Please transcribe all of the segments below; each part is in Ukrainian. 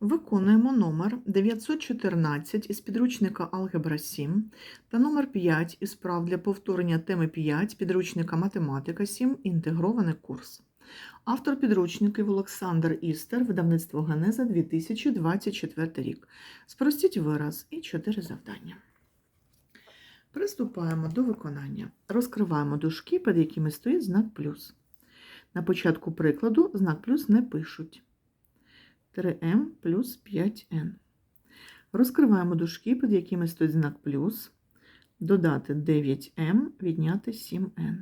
Виконуємо номер 914 із підручника Алгебра 7 та номер 5 із прав для повторення теми 5 підручника Математика 7. Інтегрований курс. Автор підручників Олександр Істер, видавництво Генеза 2024 рік. Спростіть вираз і 4 завдання. Приступаємо до виконання. Розкриваємо дужки, під якими стоїть знак плюс. На початку прикладу знак плюс не пишуть. 3m плюс 5n. Розкриваємо дужки, під якими стоїть знак плюс. Додати 9m, відняти 7n.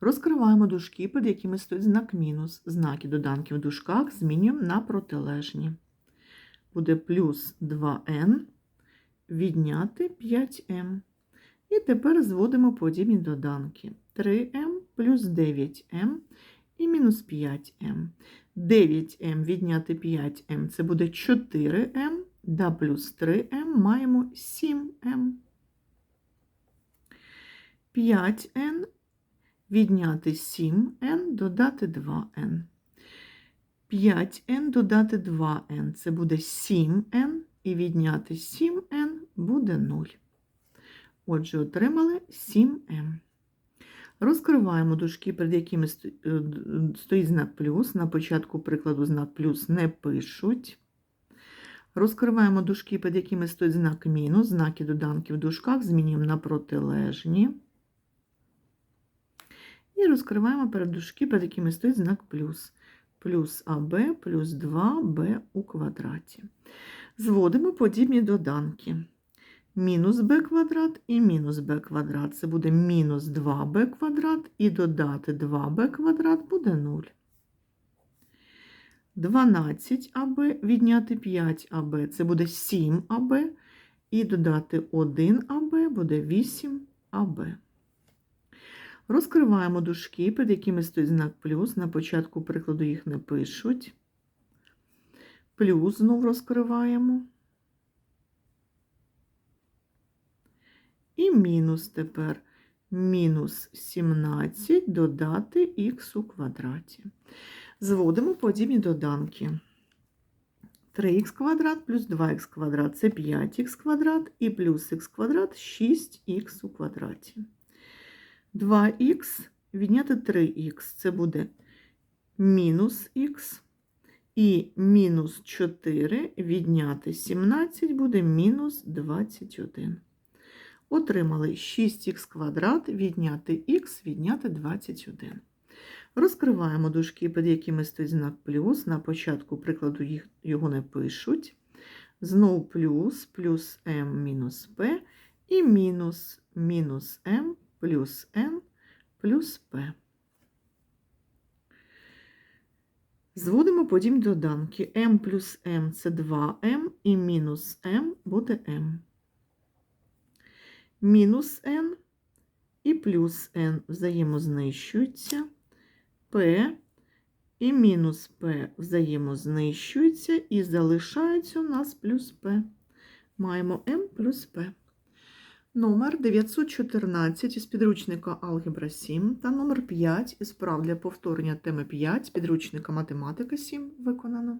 Розкриваємо дужки, під якими стоїть знак мінус. Знаки доданки в дужках змінюємо на протилежні. Буде плюс 2n, відняти 5m. І тепер зводимо подібні доданки. 3m плюс 9m і мінус 5m. 9m відняти 5m це буде 4m, да плюс 3m маємо 7m. 5n відняти 7n, додати 2n. 5n додати 2n це буде 7n, і відняти 7n буде 0. Отже, отримали 7m. Розкриваємо дужки, перед якими стоїть знак плюс. На початку прикладу знак плюс не пишуть. Розкриваємо дужки, під якими стоїть знак мінус. Знаки доданки в дужках змінюємо на протилежні. І розкриваємо перед дужки, під якими стоїть знак плюс. Плюс АБ плюс 2Б у квадраті. Зводимо подібні доданки мінус b квадрат і мінус b квадрат. Це буде мінус 2b квадрат і додати 2b квадрат буде 0. 12аб відняти 5аб це буде 7аб, і додати 1аб буде 8аб. Розкриваємо дужки, під якими стоїть знак плюс. На початку прикладу їх не пишуть. Плюс знов розкриваємо. І мінус тепер мінус 17 додати х у квадраті. Зводимо подібні доданки. 3х квадрат плюс 2х квадрат це 5х квадрат і плюс х квадрат 6х у квадраті. 2х відняти 3х це буде мінус х. І мінус 4 відняти 17 буде мінус 21. Отримали 6х квадрат відняти х відняти 21. Розкриваємо дужки, під якими стоїть знак плюс. На початку прикладу їх, його не пишуть. Знову плюс, плюс m мінус p і мінус мінус m плюс n плюс p. Зводимо подібні доданки. m плюс m це 2m і мінус m буде m мінус n і плюс n взаємознищуються, p і мінус p взаємознищуються, і залишається у нас плюс p. Маємо m плюс p. Номер 914 із підручника Алгебра 7 та номер 5 із прав для повторення теми 5 з підручника Математика 7 виконано.